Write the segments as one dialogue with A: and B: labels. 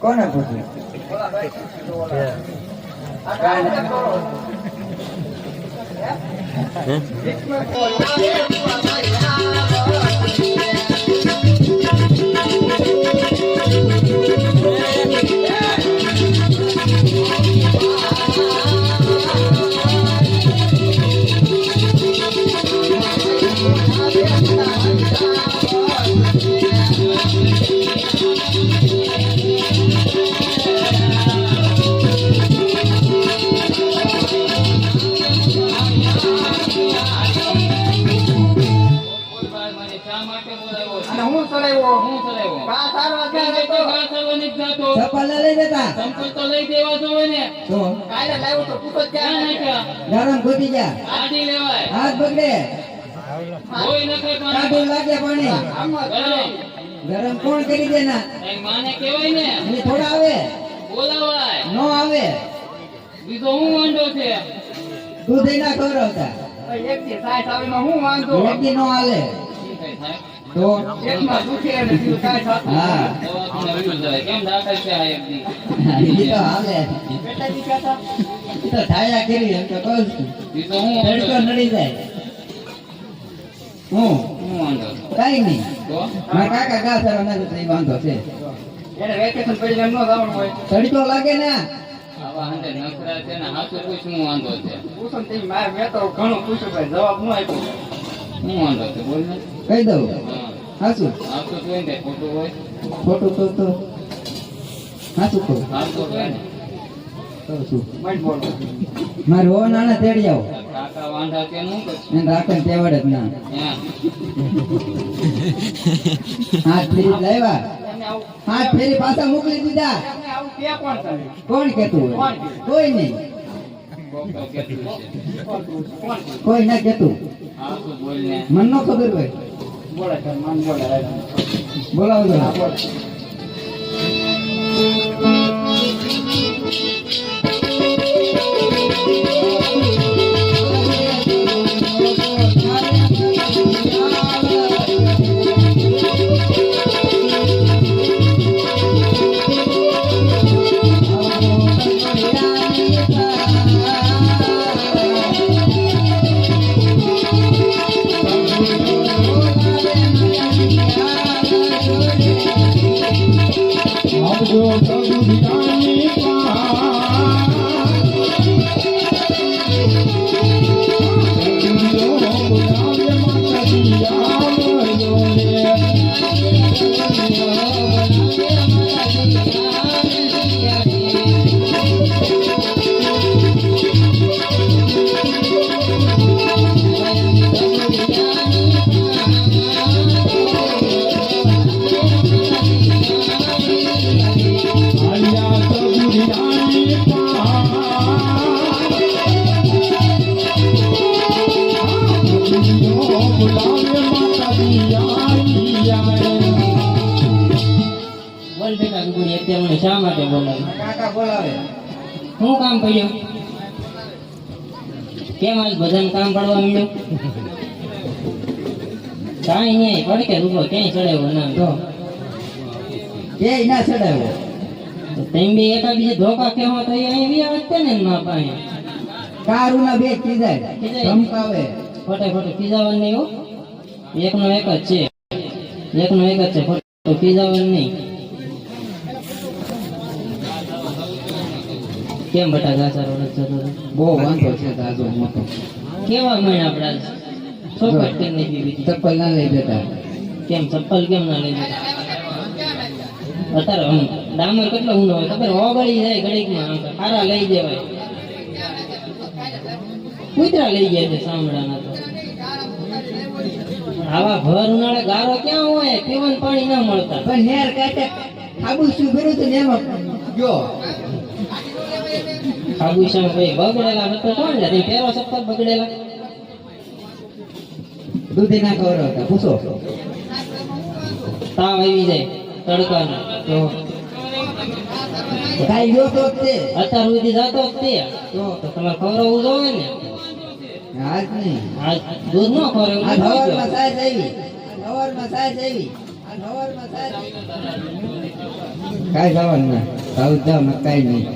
A: કોને પૂછ્યું? કાંઈ ચપ્પલ લઈ દેતા
B: સંપલ તો લઈ દેવા જોઈએ ને.
A: તો?
C: કાલે લાવ્યો તો તું
B: ક્યાં
C: ક્યાં
B: નાખ્યા?
A: ગરમ ગોતી જા
B: કાઢી લેવાય.
A: હાથ બગડે.
B: કોઈ નખે પાણી.
A: લાગે પાણી.
B: ગરમ.
A: ગરમ કોણ કરી દે ના?
B: માને કહેવાય ને.
A: એની થોડા આવે.
B: બોલાવાય.
A: નો આવે.
B: બીજો હું વાંધો છે?
A: દૂધ ના ખવડાવતા
C: એક થી સાઠ આવે એમાં હું વાંધો?
A: લેકી નો
B: થાય?
A: તો
C: એકમાં દુખે અને બીજું કાંઈ થતું
A: હા.
B: દવાખાને વયું જાય. કેમ દાખલ છે આ એક દી?
A: તો હાલે.
C: પેટા દીકરા હતા
A: તો છાયા કરી એમ તો કહું છું.
B: બીજો હું
A: તડકો નડી જાય. હું?
B: હું વાંધો?
A: કાઈ નહીં.
B: તો?
A: મારા કાકા ગા સારો ના તો વાંધો છે.
C: એને વેકેશન પડી જાય ન જવાનું હોય.
A: તડકો લાગે ને.
B: આવા હાંડે નખરા છે ને હાચું પૂછ વાંધો છે.
C: પૂછો ને મારે મેં તો ઘણું પૂછ્યું ભાઈ જવાબ ન આપ્યો?
B: હું વાંધો છે બોલ
A: કહી દઉં. હાસું
B: હોય ને ખોટું હોય
A: ખોટું. તો તો
C: બોલો
A: મારે હો નાના તેડી આવો.
B: કાકા વાંઢા કે
A: જ ના. હાથ ફેરી લાવ્યા. હાથ ફેરી પાછા મોકલી દીધા.
C: કોણ
A: કેતું હોય? કોઈ નહીં? કોઈ ના કેતું મન નો ખબર હોય. બોલાવો
C: બોલે.
D: બેટા ગુગુડી અત્યારે મને શા માટે બોલાવી
A: કાકા બોલાવે
D: શું કામ પડ્યું કેમ આજ બધાને કામ પડવા માંડ્યું કાંઈ નહીં પડકે રૂપો ક્યાંય ચડાવ્યો ના
A: તો કે ના ચડાવ્યો
D: તેમ બી એકાબીજે ધોકા કેવો તો એ અહીં ને મા પાસે
A: કારું ના બે કીધાય. ધમકાવે
D: ખોટે ખોટું ખીજાવાનું નહીં હો. એકનો એક જ છે. એકનો એક જ છે ખોટું ખીજાવાનું નહીં. કેમ બટા ઘાસારો નથી જતો?
A: બહુ વાંધો છે તાજો મોટો.
D: કેવા મણ આપડા ચોપટ કેમ નહીં બીજી.
A: ચપ્પલ ના લઈ દેતા
D: કેમ ચપ્પલ કેમ ના લઈ જતા? અત્યારે હું ડામર કેટલો ઊંડો હોય ખબર? ઓગળી જાય ઘડીકમાં આમ ખારા લઈ જવાય. કૂતરા લઈ જાય છે સાંભળાના તો. આવા ભર ઉનાળે ગારો ક્યાં હોય? પીવાનું પાણી ના મળતા.
A: પણ હેર કાટે ખાબુ શું ભર્યું હતું ને એમાં. જો.
D: ખાબુશામાં ભાઈ બગડેલા નતો કોણ લે? પેરો ચપ્પલ બગડેલા.
A: દૂધી ના ખવડાવતા. પૂછો.
D: તાવ આવી જાય તડકાનો. તો
A: કાઈ ગયો તો જ તે.
D: અત્યાર સુધી જતો તો.
A: તો
D: તમારે ખવડાવવું જોઈએ ને.
A: આજ નહીં.
D: આ દૂધ નો ખવડાવે
A: આ
D: ન ખાજો.
A: સાઈઝ આવી. આ નવરમાં આવી. આ સાઈઝ આવી. કાંઈ જવાનું ના. ને નહીં.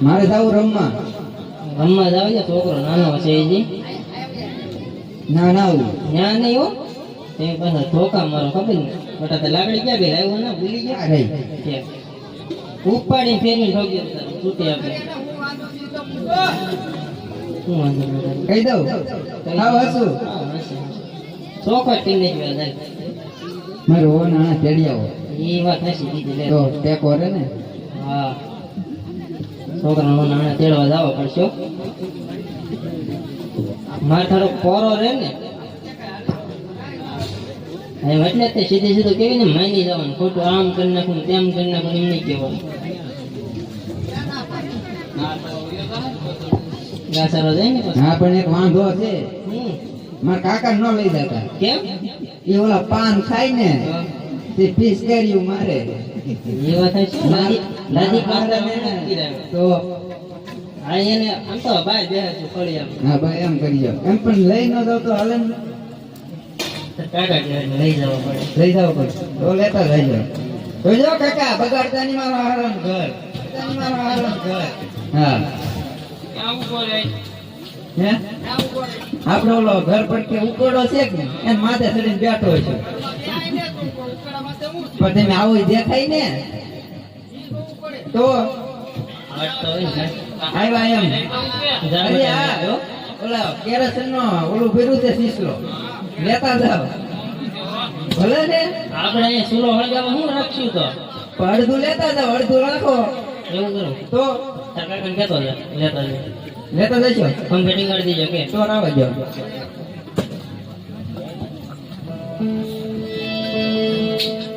A: મારે જવું રમવા.
D: રમવા જાવ છે છોકરો નાનો છે એજી
A: ના ના
D: ત્યાં નહીં હો. તે પાછા ધોકા મારો ખબર ને? બટા તો લાકડી ક્યાં ગઈ લાવ્યો ના? ભૂલી ગયા?
A: રહી.
D: છે. ઉપાડીને ઠોકી. તૂટી આપણે.
A: કહી દઉં આવ હસું
D: હા, હશે. ચોખા ટીને જ જાય.
A: મારે ઓ તેડી આવો
D: એ વાત કીધી લે.
A: તો ટેકો રે ને
D: હા છોકરાનો નાના તેડવા જાવ પડશે. મારે થોડો પોરો રે ને એમ એટલે તે સીધે સીધું કેવી ને માની જવાનું ખોટું આમ કરી નાખું તેમ કરી નાખું એમ નહીં કહેવાનું
A: હા પણ એક વાંધો છે. મારા કાકા ન લઈ જતા.
D: કેમ?
A: એ ઓલા પાન ખાય ને તે પીસ કર્યું મારે.
D: એ વાત છે લાદી લાદી પાસે
A: તો
D: હા
A: ભાઈ એમ કરી એમ પણ લઈ ન જાવ તો હાલે
D: લઈ જવા પડે.
A: લઈ જાવ પડે. તો લેતા લઈ જાવ જોજો કાકા બગાડતા મારો હારણ ઘર. બગાડતા મારો હારણ ઘર. હા હે. આપડે ઓલો ઘર પર કે ઉકોડો છે કે એને માથે ચડીને બેઠો છે. પણ તમે આવું દેખાય ને? તો. આવ્યા એમ. અરે હા. ઓલા કેરોસીન નો ઓલું ભર્યું છે શીશલો. લેતા જાવ ભલે ને?
D: આપણે અહીંયા ચૂલો હળગાવવા હું રાખશું તો?
A: અડધું લેતા જાવ અડધું રાખો.
D: એવું કરો.
A: તો?
D: સરકાર કણ કેતો લેતો
A: લેતો જશો
D: ફોન ફિટિંગ કરી દેજો કે.
A: તો ના વજો Thank you.